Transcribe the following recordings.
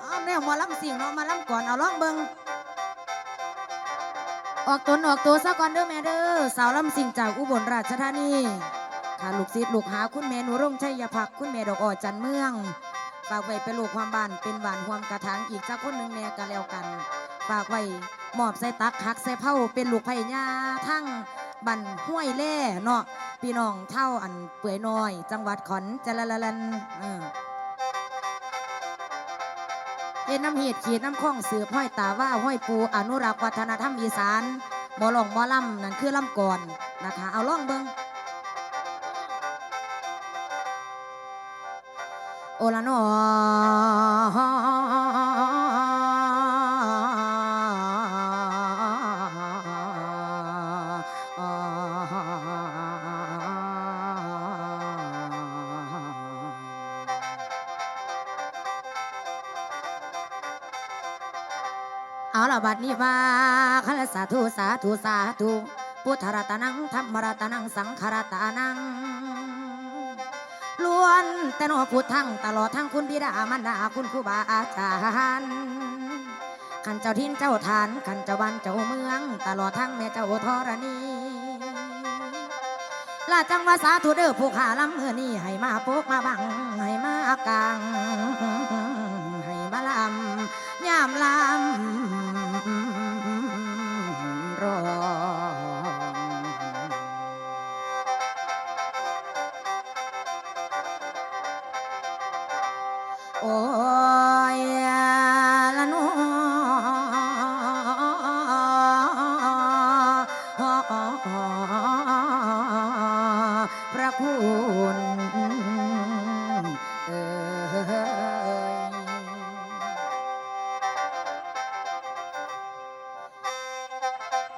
เอาแนวหมอลำสิงเนาะมาลำก่อนเอาล่องเบิงออกตนออกตัวซะก่อนเด้อแม่เด้อสาวลำสิงจากอุบลราชธานีค่ะลูกศิษย์ลูกหาคุณแม่หนูรงชัยพักคุณแม่ดอกอ่อจันเมืองฝากไว้เป็นลูกความบ้านเป็นหวานห่วมกระถางอีกสักคนหนึ่งแน่กันแล้วกันฝากไว้มอบใส่ตักหักใส่เผาเป็นลูกไผ่ยาทั้งบันห้วยแล่เนาะพี่น้องเท่าอันเปื่อยน้อย จังหวัดขอนจละละลันเออ เอ็น้ำเห็ดขีดน้ำข้องสืบห้อยตาว่าห้อยปูอนุรักษ์วัฒนธรรมอีสานหมอหลองหมอลำนั่นคือลำก่อนนะคะ เอาล่องเบิงโอละนอ นี้ว่าคันสาธุสาธุสาธุพุทธรัตนังธรรมรัตนังสังขรัตนังล้วนแต่นอพูดทั้งตลอดทั้งคุณบิดามันดาคุณครูบาอาจารย์ขันเจ้าทินเจ้าฐานขันเจ้าวันเจ้าเมือง ตลอดทั้งแม่เจ้าธรณีลาจังวาสาธุเด้อผู้ขาลำเมื่อนี้ให้มาโปกมาบังให้มากลางให้มาลำยามลำ คุณเอย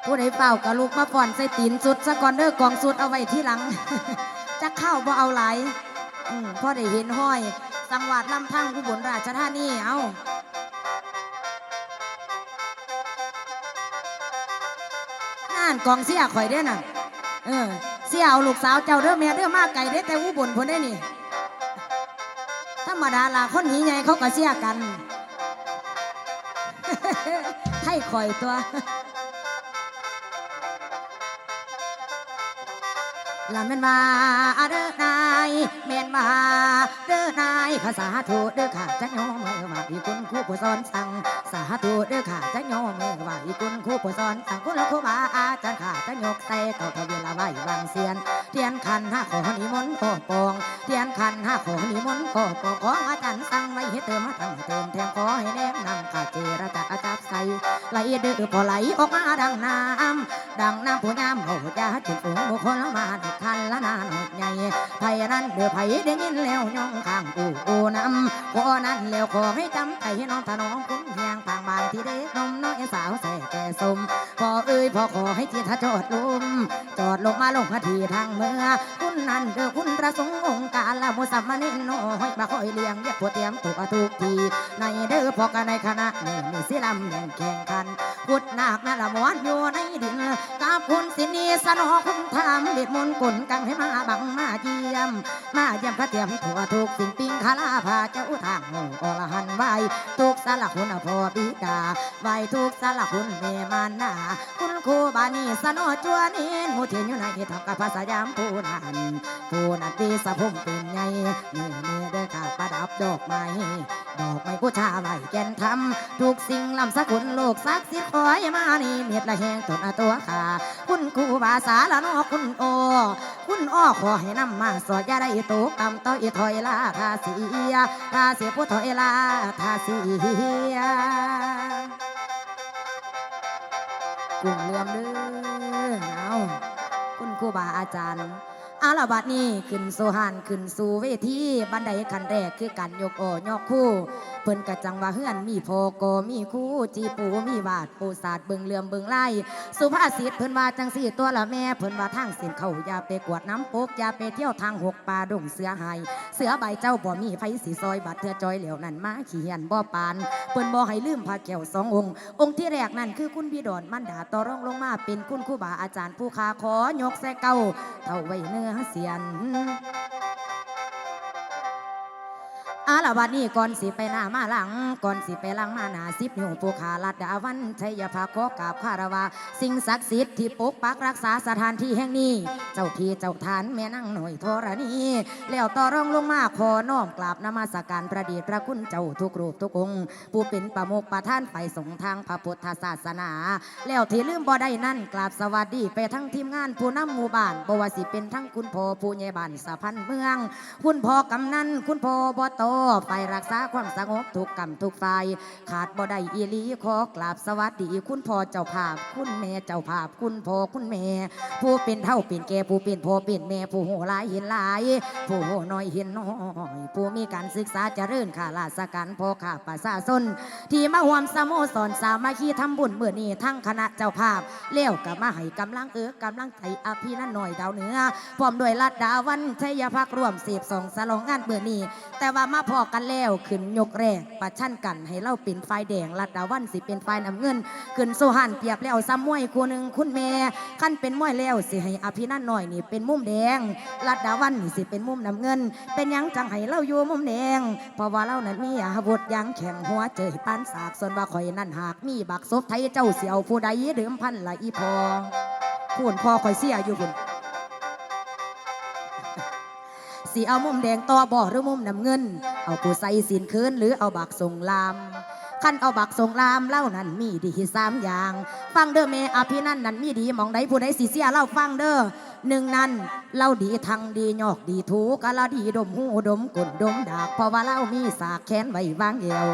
ผู้ใดเป่ากะลูกมาฟ่อนใส่ตีนสุดซะกอนเด้อกองสุดเอาไว้ที่หลัง จะเข้าบ่เอาหลายพ่อได้เห็นห้อย สังวัดลำทั้งอุบลราชธานีเอาน่านกองเสียข่อยเด้น่ะ เออ เสียเอาลูกสาวเจ้าเด้อแม่เด้อมาไก่เด้อแต่อุบลพ้นได้นี่ธรรมดาล่ะคนหนีใหญ่เขาก็เสียกันให้คอยตัว ลาแม่นมาเด้อนายแม่นมาเด้อนายภาษาถูเด้อข้าจะยอมมือว่าอีคุณครูผู้สอนสั่งสาธุเด้อข้าจะยอมมือว่าอีคุณครูผู้สอนสั่งคุณละครูบาอาจารย์ข้าจะยกใส่เก่าทะเบีละไว้วางเสียนเทียนขันห้าขอนิมนต์ขอปองเทียนขันห้าขอนิมนต์ขอปองของอาจารย์สั่งไว้ให้เติมมาทั้งเติมแถมขอให้แนมนำข้าเจรจาอาจับใส่ไหลเด้อพอไหลออกมาดังน้ำดังน้ำผู้งามโหดยาจุดฝูงบุคคลละมาดุคันละนานหดใหญ่ไผนั้นเดือไผได้ยินแล้วย่องข้างอู่อู่น้ำขอนั้นแล้วขอให้จำใจให้น้องถนอมคุ้มเพียงปางบางที่เด็กนมน้อยสาวแส่แก่สมพอเอ้ยพอขอให้จิตจอดลมจอดลงมาลงมาทีทางเมื่อคุณนั้นเด้อคุณประสงค์องค์การละมุสัมมานินน้อยมาคอยเลี้ยงเรียกผัวเตรียมตัวทุกทีในเด้อพอกันในคณะนี่มีสิลำแห่งแข่งขันพุดนาคนั่ละม้วนอยู่ในดินกับคุณสินีสนอคุณทำเด็ดมนกุนกังให้มาบังมาเยี่ยม มาเยี่ยมพระเตียมถั่วทุกสิ่งปิงคาลาพาเจ้าทางโง่อรหันไหวทุกสารคุณพ่อบิดาไหวทุกสารคุณเมมานาคุณครูบ นีสนอจวนินหมูเทียนอยู่ในทำกับภาษายามผู้นั้นผู้นั้นตีสะพงเป็นไงนี่นี่เด้อข้าประดับดอกไม้ดอกไม้ผู้ชาไหวแก่นทำทุกสิ่งลำสกุลโลกศักดิ์สิทธิ์คอยมานี่เม็ดละแหงตนตัวขาคุณครูบาสาละนอคุณโอ คุณอ้อขอให้นำมาสอดยาได้ตกต่ำต่ออีถอยลาทาเสียทาเสียผู้ถอยลาทาเสีย กลุ่มเลื่อมเด้อเอาคุณครูบาอาจารย์ เอาละบัดนี้ขึ้นสู่หานขึ้นสู่เวทีบันไดขันแรกคือการยกโอยกคู่ เพิ่นกะจังว่าเฮือนมีโพโกมีคู่จีปูมีวาดปูศาสตร์เบิงเหลื่อมเบิงไล่สุภาษิตเพิ่นว่าจังสี่ตัวละแม่เพิ่นว่าทางส้นเขาอย่าไปกวดน้ำปกอย่าไปเที่ยวทางหกป่าดงเสือหายเสือใบเจ้าบ่มีไผสีซอยบัดเทือจอยเหลวนั่นมาขี้เหียนบ่ปานเพิ่นบ่ให้ลืมพระแก้วสององค์ องค์ที่แรกนั่นคือคุณพี่ดอนมันดาต่อรองลงมาเป็นคุณครูบาอาจารย์ผู้ขาขอยกแส่เก้าเท่าไว้เนื้อเสียน อาละวันนี้ก่อนสิไปหน้ามาหลัง ก่อนสิไปหลังมาหน้าสิบนิ้วผู้ขาลัดดาวันชัยภาขอกราบคารวะสิ่งศักดิ์สิทธิ์ที่ปกปักรักษาสถานที่แห่งนี้ เจ้าที่เจ้าทานแม่นั่งหน่อยธรณีแล้วต่อรองลงมาขอน้อมกราบนมัสการพระดชพระคุณเจ้าทุกรูปทุกองค์ผู้เป็นประมุขประท่านไปสงทางพระพุทธศาสนา แล้วที่ลืมบ่ได้นั่นกราบสวัสดีไปทั้งทีมงานผู้นำหมู่บ้านบวสิเป็นทั้งคุณพ่อผู้ใหญ่บ้านสะพันเมือง คุณพ่อกำนันคุณพ่อบตไปรักษาความสงบทุกกรรมทุกฝ่ายขาดบ่ได้อีลีขอกราบสวัสดีคุณพ่อเจ้าภาพ คุณแม่เจ้าภาพ คุณพ่อคุณแม่ผู้เป็นเท่าเป็นแก่ผู้เป็นพ่อเป็นแม่ผู้โหหลายเห็นหลาย ผู้โหน้อยเห็นน้อยผู้มีการศึกษาเจริญข้าราชการพ่อข้าประชาชนที่มาห่วมสโมสรสามัคคีทำบุญเมื่อนี้ทั้งคณะเจ้าภาพเลี้ยวกับมาให้กำลังเออกำลังใจอภินันหน่อยดาวเหนือพร้อมด้วยลัดดาวันชัยพักร่วมเสียบสองสลองงานเมื่อนี้แต่ว่ามาพอกันแล้วขึ้นยกแรกประชันกันให้เล่าเป็นไฟแดงลัดดาวันสิเป็นไฟน้ำเงิน ขึ้นโซหันเปียบแล้วซ้ำมวยคู่หนึ่งคุณแม่ขั้นเป็นมวยแล้วสิให้อภินันหน่อยนี่เป็นมุมแดงลัดดาวันนี่สิเป็นมุมน้ำเงิน เป็นยังจังให้เล่าอยู่มุมแดงเพราะว่าเล่านั้นมีอาวุธยังแข็งหัวเจยปานสากส่วนว่าข่อยนั่นหากมีบักซบไทยเจ้าเสียวผู้ใดเดิมพันละอีพอพูนพอข่อยเสียอยู่คุณสีเอามุมแดงต่อบ่อหรือมุมน้ำเงิน เอาผู้ใส่สินคืนหรือเอาบักส่งลามขั้นเอาบักส่งลามเล่านั้นมีดีสามอย่าง ฟังเด้อเมอภินั่นนั้นมีดีมองใดผู้ใดสิเสียเล่าฟังเด้อหนึ่งนั้นเล่าดีทางดีหยอกดีถูกะละดีดมหูดมกลดมดากเพราะว่าเล่ามีสากแขนไว้วางเอว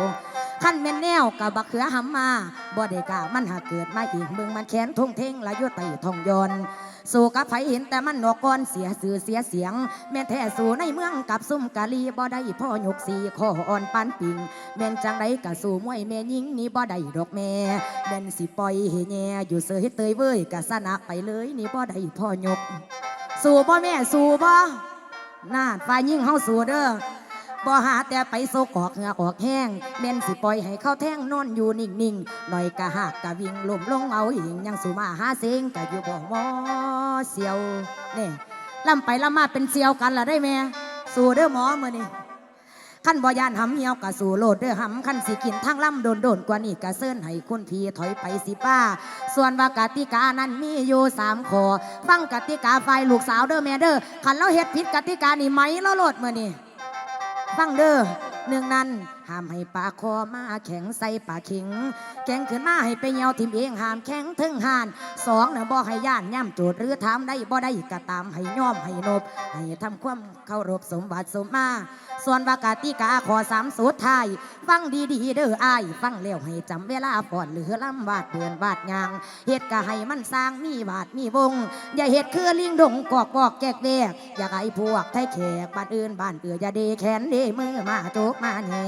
ขั้นแม่นแนวกับบักเขือหำมาบ่ได้กะมันหาเกิดมาอีกเมืองมันแขนทงเท่งละยุไตทองยน สู่กับไผเห็นแต่มันหนอกก้อนเสียสื่อเสียเสียง แม่แท้สู่ในเมืองกับซุ่มกะลีบ่ได้พ่อหยกสีข้ออ่อนปานปิงแม่นจังไดกะสู่มวยแม่ยิงนี่บ่ได้ดอกแม่แม่นสิปล่อยให้แย่อยู่เสยเตยเว้ยกะสนะไปเลยนี่บ่ได้พ่อหยก สู่บ่แม่สู่บ่น่าฝ่ายยิงเฮาสู่เด้อ บ่หาแต่ไปโซกอกเหงือออกแห้งแม่นสิปล่อยให้เขาแท่งนอนอยู่นิ่งๆหน่อยกะหักกะวิ่งลุ่มลงเอาหิงยังสูมาหาเสียงกะอยู่บ่หมอเสียวเนี่ยลำไปลำมาเป็นเสียวกันละได้แม่สู่เด้อหมอมื้อนี้ขั้นบ่ยานหำเหี่ยวกะสู่โลดเด้อหำขั้นสิกินทั้งล่ำโดนโดนๆกว่านี้กะเซินให้คุณพีถอยไปสิป้า ส่วนว่ากติกานั้นมีอยู่สามข้อฟังกติกาฝ่ายลูกสาวเด้อแม่เด้อคันเราเฮ็ดผิดกติกานี่ไหมเราโลดมื้อนี้ ฟังเด้อหนึ่งนั้นห้ามให้ปลาคอมาแข็งใส่ปลาขิง แข็งขึ้นมาให้ไปเหยาทิมเองห้ามแข็งถึงหานสองเน่ะบ่ให้ย่านย่ำจทย์หรือถามได้บ่ได้ก็ตามให้ย่อมให้นบ ให้ทำความเคารพสมบัติสมมา ส่วนวากาติกาขอสามสุดท้าย ฟังดีๆเด้ออ้าย ฟังแล้วให้จำเวลาปอดหรือลำวาดเดือนวาดยางเฮ็ดก็ให้มันสร้างมีบาดมีวง อย่าเฮ็ดคือลิงดงกอกกอกแกกแวกอย่าให้พวกไทยแขกบ้านอื่นบ้านเอืออย่าเดแขนเดมือมาโจกมาแหน่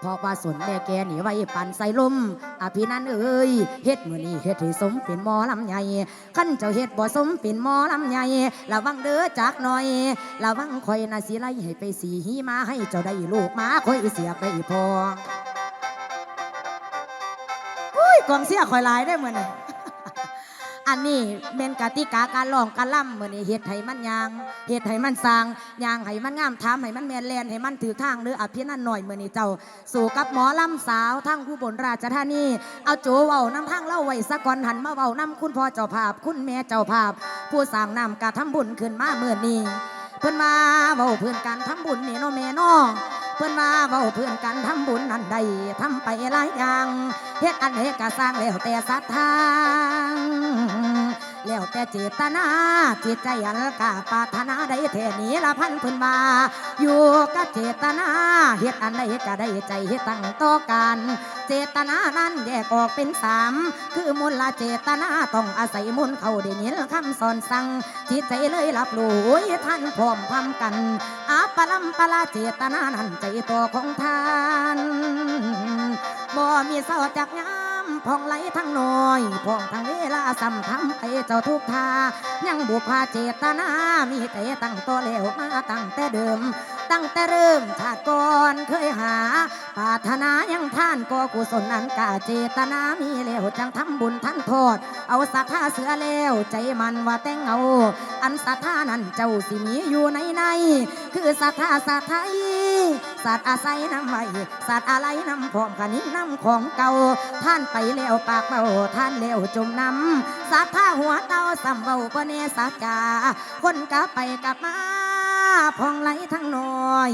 เพราะว่าสนแม่แกหนีไว้ปั่นใส่ลมอภินันเอ้ยเฮ็ดมือนี้เฮ็ดให้สมเป็นหมอลำใหญ่ขั้นเจ้าเฮ็ดบ่สมเป็นหมอลำใหญ่ระวังเด้อจักหน่อยระวังคอยน่ะสิไล่ให้ไปสีหีมาให้เจ้าได้ลูกหมาคอยเสียได้พออุ้ยกองเสียคอยลายได้เหมือน อันนี้เป็นกติกาการร้องการล่ำเหมือนเฮ็ดให้มันยางเฮ็ดให้มันสร้างยางให้มันงามทำให้มันแมนแลนให้มันถือทางหรืออภินันหน่อยเหมือนเจ้า สู่กับหมอลำสาวทั้งผู้บนราชธานีเอาโจเว้าน้ำทางเล่าไว้สะก่อนหันมาเว้าน้ำคุณพ่อเจ้าภาพ คุณแม่เจ้าภาพ ผู้สร้างนำกะทำบุญขึ้นมาเมื่อนี้เพิ่นมาเว้าเพื่อนกันทำบุญนี่เนาะแม่เนาะเพิ่อนมาเว้าเพื่อนกันทำบุญนั่นใดทำไปหลายอย่างเฮ็ดอันเฮ็ดก็สร้างแล้วแต่ศรัทธา แล้วแต่เจตนาจิตใจอันกาปารถนาได้แท่นี้ละพันพิ่นมา อยู่กับเจตนาเฮ็ดอันใดก็ได้ใจเฮ็ดตั้งต่อกันเจตนานั้นแยกออกเป็นสามคือมูลละเจตนาต้องอาศัยมูลเขาได้ยินคำสอนสั่งจิตใจเลยรับรู้โอ้ยท่านพร้อมพร้อมกันอาปลัมปลาเจตนานั้นใจตัวของท่านบ่มีเศร้าจากยามำพองไหลทั้งน้อยพองทั้งเวลาซ้ำทำไปเจ้าทุกทายังบุพาเจตนา มีแต่ตั้งตัวเลวมาตั้งแต่เดิม ตั้งแต่เริ่มชาติก่อนเคยหาปาถนายังท่านก็กุศลนั้นกาเจตนามีแล้วจังทำบุญท่านโทษ เอาสัทธาเสือแล้วใจมันว่าแต่งเอา อันสัทธานั้นเจ้าสิมีอยู่ในใน คือสัทธาสัทไทยสัตว์อาศัยน้ำไว้สัตว์อะไรน้ำพร้อมขนิ้น้ำของเก่าท่านไปแล้วปากเบาท่านแล้วจมน้ำสัทธาหัวเต้าสัมเบาปเนสัจจาคนกลับไปกลับมา พองไหลทั้งน้อย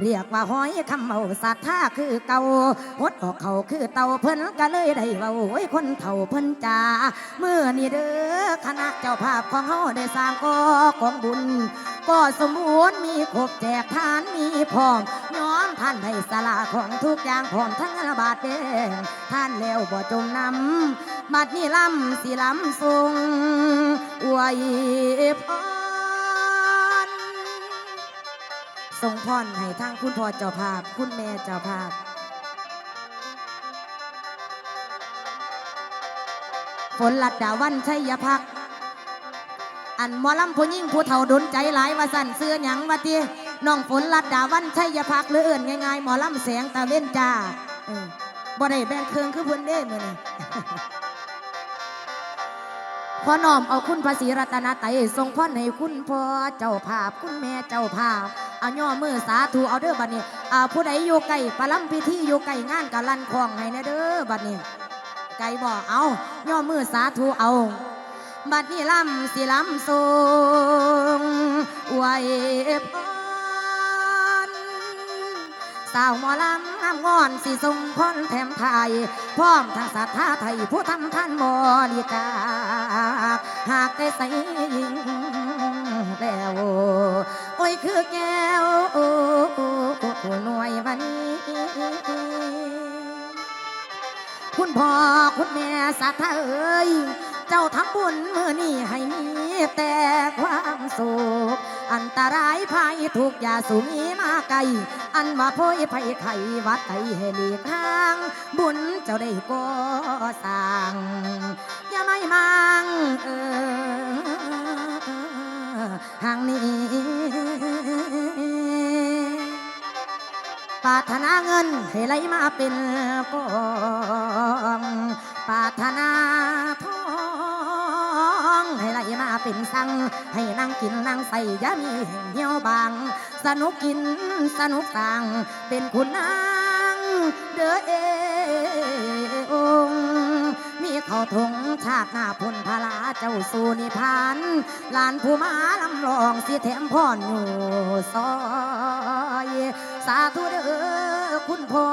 เรียกว่าหอยคำเมาสัทธาคือเก่าหดออกเขาคือเต่าเพิ่นก็เลยได้เว้าโอ้ยคนเฒ่าเพิ่นจ่าเมื่อนี่เด้อคณะเจ้าภาพของเฮาได้สร้างก่อกองบุญ ก็สมบูรณ์มีครบแจกทานมีพร้อมย้อมท่านให้สละของทุกอย่างพร้อมทั้งระบาดแดงท่านแล้วบ่จมน้ำบัดนี้ลำสิลำทรงอวยพร ส่งพรให้ทางคุณพ่อเจ้าภาพ คุณแม่เจ้าภาพ ฝนลัดดาวันชัยพัก อันมอลำผู้ยิ่งผู้เฒ่าดนใจหลายว่าสั่นเสื้อหยังว่าตีน้องฝนลัดดาวันชัยพักหรือเอื่นง่ายๆหมอลำแสงตะเว้นจ้าบ่ได้แบ่งเครื่องคือพิ่นเด้มือนี้พอน้อมเอาคุณภาษีรัตนาไตทรงพรให้คุณพ่อเจ้าภาพ คุณแม่เจ้าภาพ เอาย่อมือสาธุเอาเด้อบัดนี้อ่าผู้ใดอยู่ไกลประลำพิธีอยู่ไกลงานกะลันคองให้นะเด้อบัดนี้ ไกลบ่เอาย่อมือสาธุเอา บัดนี้ลำสิลำทรงอวยพรสาวหมอลำงามงอนสิทรงพรแถมไทยพร้อมทั้งศรัทธาไทยผู้ทำท่านบริจาหากได้ใส่ยิงแล้ว โอ้ยคือแก้วหน่วยวันนี้ คุณพ่อคุณแม่สัทธาเอ้ยเจ้าทำบุญมือนี้ให้มีแต่ความสุขอันตรายภัยทุกอย่าสูมีมาไกล อันว่าโพยภัยไขวัดไตให้หลีกทาง บุญเจ้าได้ก่อสร้าง อย่าไม่มังเออ ห่างนี้ปาถนาเงินให้ไหลมาเป็นกองปาถนาทองให้ไหลมาเป็นสัง ให้นั่งกินนั่งใส่ยามีแห่งเหี่ยวบาง สนุกกินสนุกสั่งเป็นคุณนางเด้อเอ เขาทงชาติหน้าพลพลาเจ้าสู่นิพพานลานผู้มาลำลองสิแถมพรอยู่ซอยสาธุเด้อคุณพ่อ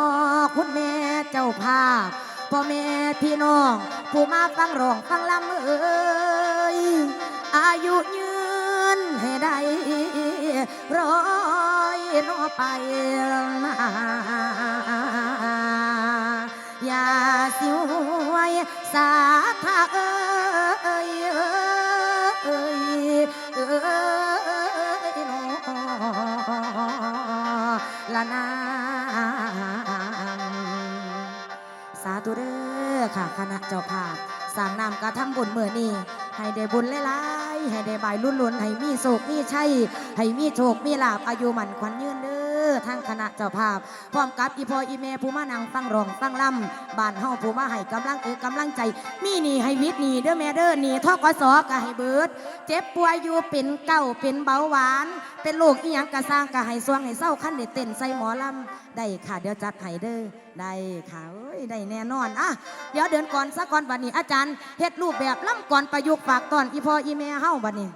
คุณแม่เจ้าภาพพ่อแม่พี่น้อง ผู้มาฟังร้องฟังลำเอ้ยอายุยืนให้ได้ร้อยนอไปมา อย่าสิว้สาธาเอ้ยเอ้ยเอ้ยนอละนางสาธุเด้อค่ะคณะเจ้าภาพสร้างนามกระทำบุญเมื่อนี้ให้ได้บุญหลายๆให้ได้บายลุ่นลุนๆให้มีโศกมีชัยให้มีโชคมีลาบอายุมันขวัญยืนเด้อ ทางคณะเจ้าภาพ พร้อมกับอีพออีเมผู้มานังฟังรองฟังล่ำบ้านเฮาผู้มาให้กำลังเออกำลังใจ มีหนีให้วิทย์หนีเด้อแม่เด้อหนี่ทกสก็ให้เบิด เจ็บป่วยอยู่เป็นเก้าเป็นเบาหวาน เป็นโรคอีหยังกะสร้างกะให้สวงให้เศร้าขั้นได้เต้นใส่หมอลำได้ค่ะเดี๋ยวจัดให้เด้อได้ค่ะเอ้ยได้แน่นอนอะเดี๋ยวเดินก่อนสักก่อนบัดนี้อาจารย์เฮ็ดรูปแบบล่ำก่อนประยุกต์ฝากตอนอีพออีแม่เฮาบัดนี้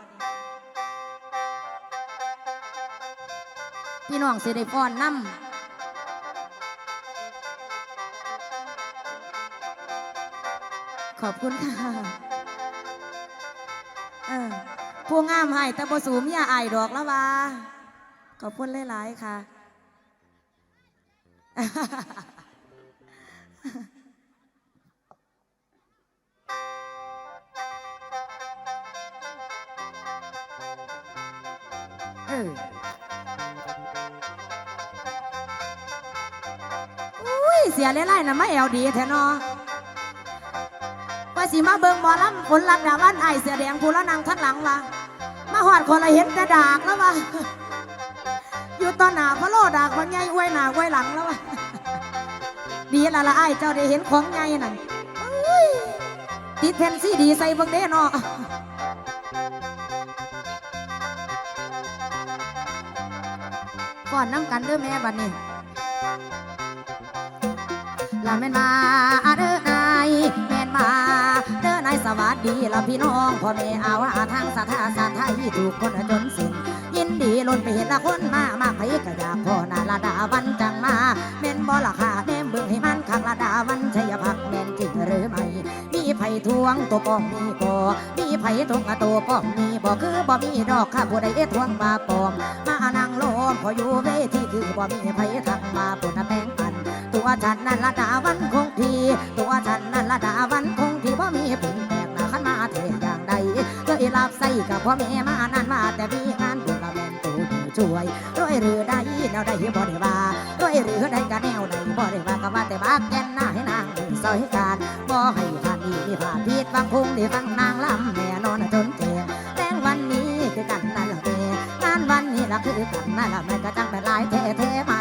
พี่น้องสิได้ฟ้อนนำขอบคุณค่ะเออผู้งามให้ตะบสูมียอายดอกแล้ววาขอบคุณหลาย ๆ ค่ะ อุ้ยเสียเล่ไล่นะไม่แอวดีแท้เนอสิมาเบิ่งหมอลำคนรักดาวันไอเสือแดงผู้ละนางทั้งหลังวะมาหอดคนละเห็นแต่ดากแล้ววะอยู่ตอนหนาพระโลดากว่าไงอวยหนาอวยหลังแล้ววะดีละละไอเจ้าได้เห็นของไงนั่นเอ้ยติดแผ่นซี่ดีใส่เบิ่งเด้เนาะก่อนน้ำกันเด้อแม่บัดนี้ ลาแม่นมาเด้อนายแม่นมาเด้อนายสวัสดีละพี่น้องพ่อแม่อาวาทางสถาสาไทยถูกคนจนสิ้นยินดีล้นไปเห็นละคนมามาไผก็อยากพ่อนาลาดาวันจังมาแม่นบ่ละค่ะแนมเบิ่งให้มันคักละดาวันชัยพักแม่นจริงหรือไม่มีไผทวงตัวป้องมีบ่มีไผทวงตัวป้องมีบ่คือบ่มีดอกข้าผู้ใดทวงมาปอมมานั่งโลมพออยู่เวทีคือบ่มีไผทักมาปุ่นแป้ง ตัวฉันนั่นละดาวันคงที ตัวฉันนั่นละดาวันคงทีเพราะมีผลแปลกหน้าขันมาเทอย่างใดเคยรับใส่กับพ่อแม่มานั่นมาแต่มีงานบุญละแม่นตูนช่วยรวยหรือได้แนวใดบ่ได้ว่ารวยหรือได้กันแนวใดบ่ได้ว่าก็ว่าแต่บากแก่นหน้าให้นางซอยการบ่ให้ผ่านดีนี่ผ่านผิดบางคงได้ฟังนางลำแน่นอนจนเจงแรงวันนี้คือกันนั่นละเด้งานวันนี้ละคือกันนั่นละแม่ก็จังเป็นลายเท่ๆมา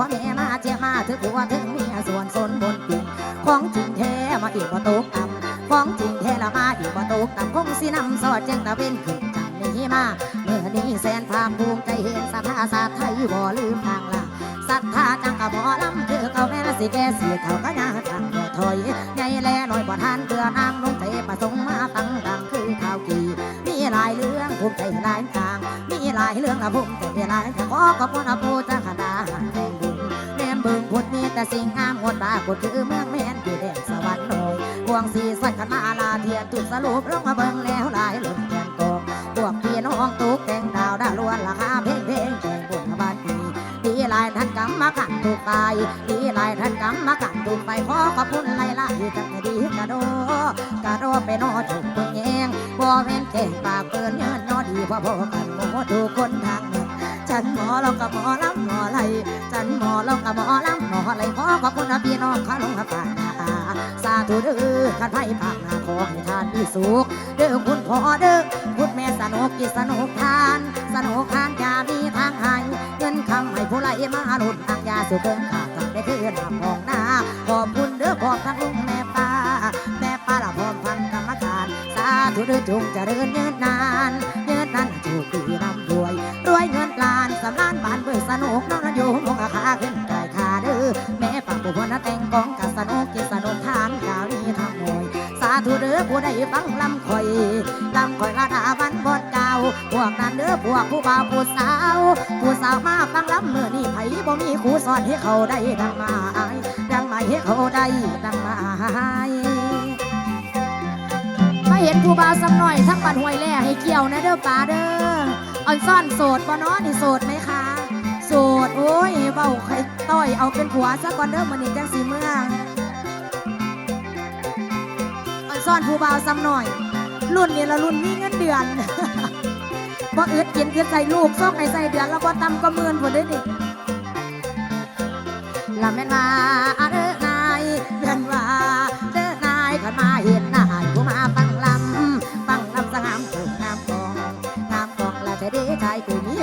พ่อแม่มาเจียมาถึงผัวถึงเมียส่วนสนบนปิ่งของจริงแท้มาอีกบ่ตกต่ำของจริงแท้ละมาอีกบ่ตกต่ำคงสินำสอดแจ้งตะเวนขึ้นจังนี้มาเมื่อนี้แสนภาคภูมิใจเห็นสัทธาศาสตร์ไทยบ่ลืมทางละศรัทธาจังกะบ่ลำคือเขาแม่สิแกสิเท่าก็ยาทางบ่ถอยใหญ่แลน้อยบ่ทานเบื่อนางลงใจประสงค์มาตั้งดังคือข่าวกีมีหลายเรื่องภูมิใจหลายทางมีหลายเรื่องละภูมิใจหลายทางขอขอบคุณอภูจ้าขดา พุทธมีแต่สิ่งงามงดบากดคือเมืองแม่นที่แดนสวรรค์น้อยพวงสีสันขันมาลาเทียนจุดสรุปลงมาเบิ่งแล้วหลายหลุมแกนกองพวกพี่น้องตุกแต่งดาวดาล้วนราคาเพลงเพลงแจงบุญบ้านดีดีลายท่านกำมากันถูกไปดีลายท่านกำมากันถูกไปขอขอบคุณหลายหลายจังดีกระโดกระโดไปนอจุกปุญแยงบ่เว้นเก่งปากเปินเงินยอดีพอพอกันโมทุกคนทางหนึ่งฉันหมอเรากับหมอลำ มอไหลฉันหมอเรากับหมอลำหมอไหลขอขอบคุณนะพี่น้องข้าลงข้าป่านาสาธุเด้อขันไพ่ปากนาขอให้ทานมีสุขเด้อคุณพ่อเด้อคุณแม่สนุกกินสนุกทาน สนุกทานจะมีทางให้เงินคำให้ผู้ไหลมาหลุดทางยาสุเกินขาดกันได้คือน้ำของหน้าขอบคุณเด้อขอบทั้งลุงแม่ป้าแม่ป้าละพร้อมพันกรรมการ สาธุเด้อจงเจริญเนินนานเนินนานจูกดีนำ ล้านสำนานบานเบื่อสนุกน้องอยู่มองอาคาขึ้นไกลคาเด้อแม่ปักบุพนแต่งกองกับสนุกกินสนุกทานกาวนี้ทางมวยสาธุเด้อผู้ใดฟังลำคอยลำคอยละดาวันบดเก่าพวกนั้นเด้อพวกผู้บ่าวผู้สาวผู้สาวมาฟังลำเมื่อนี่ไผบ่มีครูสอนให้เขาได้ดังมาดังมาให้เขาได้ดังมามาเห็นผู้บ่าวสำหน่อยทั้งบันห้วยแล่ให้เกี่ยวนะเด้อป้าเด้ออ่อนซ่อนโสดบ่เนาะนี่โสดไหม สดโอ้ยเบาใครต้อยเอาเป็นผัวซะก่อนเด้อมื้อนี้จังสีเมืองอ่อนซ่อนผู้บ่าวซ้ำหน่อย รุ่นนี้ละรุ่นมีเงินเดือนบ่อึดกินคือใส่ลูกซ่องให้ใส่เดือนแล้วบ่ต่ำก็เมื่นพุ่นเด้อนี่ลำแม่นมา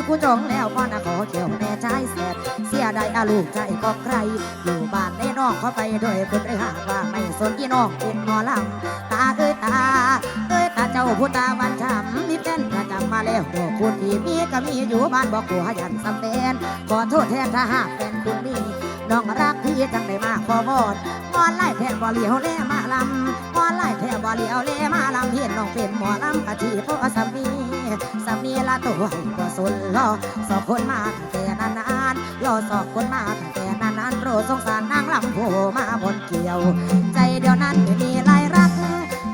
กูจองแล้วพ่อนะขอเกี่ยวแม่ใจเสียดเสียดายอาลูกใจก็ใคร อยู่บ้านได้น้องเขาไปด้วยคนเรือหากว่าไม่สนพี่น้องเป็นหมอลำตาเอ้ยตา เอ้ยตาเจ้าผู้ตาวันช้ำมีแฟนประจำมาแล้วบอกคุณที่มีก็มีอยู่บ้านบอกกลัวยันสำเป็นขอโทษแทนถ้าหากเป็นคุณมีน้องรักพี่จังได้มาขอวอนมอนไล่แทนบ่เลียวแลมาลำมอนไล่แทนบ่เลียวแลมาลำเห็นน้องเป็นหมอลำกะทีพ่อสามี สามีละตัวให้บ่สนรอสองคนมาตั้งแต่นานๆรอสองคนมาตั้งแต่นานๆโปรดสงสารนางลำโผมาบนเกี่ยว ใจเดียวนั้นไม่มีลายรัก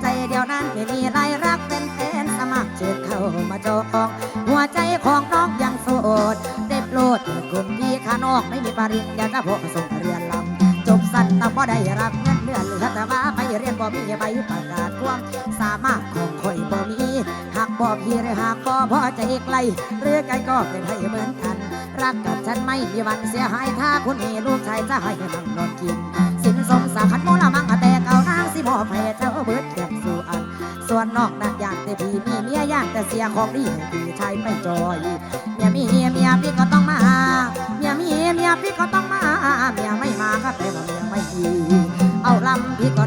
ใจเดียวนั้นไม่มีรายรักเป็นแฟนสมัครเชิญเข้ามาจองหัวใจของน้องยังโสดได้โปรดเถิดคุณพี่ข้านอกไม่มีปริญญาจะพกส่งเรียนลำจบสั้นแต่บ่ได้รับเงินเดือนเหลือแต่ว่าไปเรียนบ่มีใบประกาศความสามารถของข่อยบ่มี หากบ่พี่หรือหากบ่พอใจไกลหรือไกลก็เป็นให้เหมือนกัน รักกับฉันไม่มีวันเสียหายถ้าคุณมีลูกชายจะให้นั่งนอนกิน สินสมสาขันโมละมังแต่เก่านางสิบให้เจ้าเบิดเก็บสู่อัน ส่วนนอกนั้นอยากแต่พี่มีเมียอยากแต่เสียของดีให้พี่ชายไปจอยเมียมีเมียพี่ก็ต้องมาเมียมีเมียพี่ก็ต้องมาเมียไม่มาก็แต่ว่าเมียไม่ดีเอาลำพี่ก็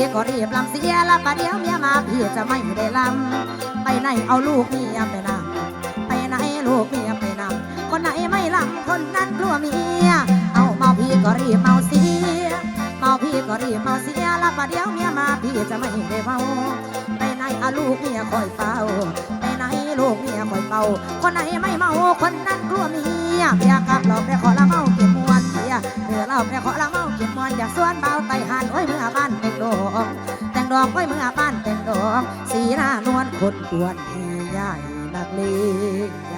พี่ก็รีบลำเสียล้วประเดี๋ยวเมียมาพี่จะไม่ได้ลำไปไหนเอาลูกเมียไปนำไปไหนลูกเมียไปนำคนไหนไม่ลำคนนั้นกลัวเมียเอาเมาพี่ก็รีบเมาเสียเมาพี่ก็รีบเมาเสียล้วประเดี๋ยวเมียมาพี่จะไม่ได้เมาไปไหนเอาลูกเมียคอยเฝ้าไปไหนลูกเมียคอยเฝ้าคนไหนไม่เมาคนนั้นกลัวเมียเมียกลับเราไปขอละเมาเก็บมวนเมียเมื่อเราไปขอละเมาเก็บมวนอยากสวนเบาไตหันโอ้ยเมื่อบ้าน งดอกแต่งดอกไว้เมื่อบ้านแต่งดอกสีหน้านวลคนกวนที่ใหญ่นักเลงใหญ่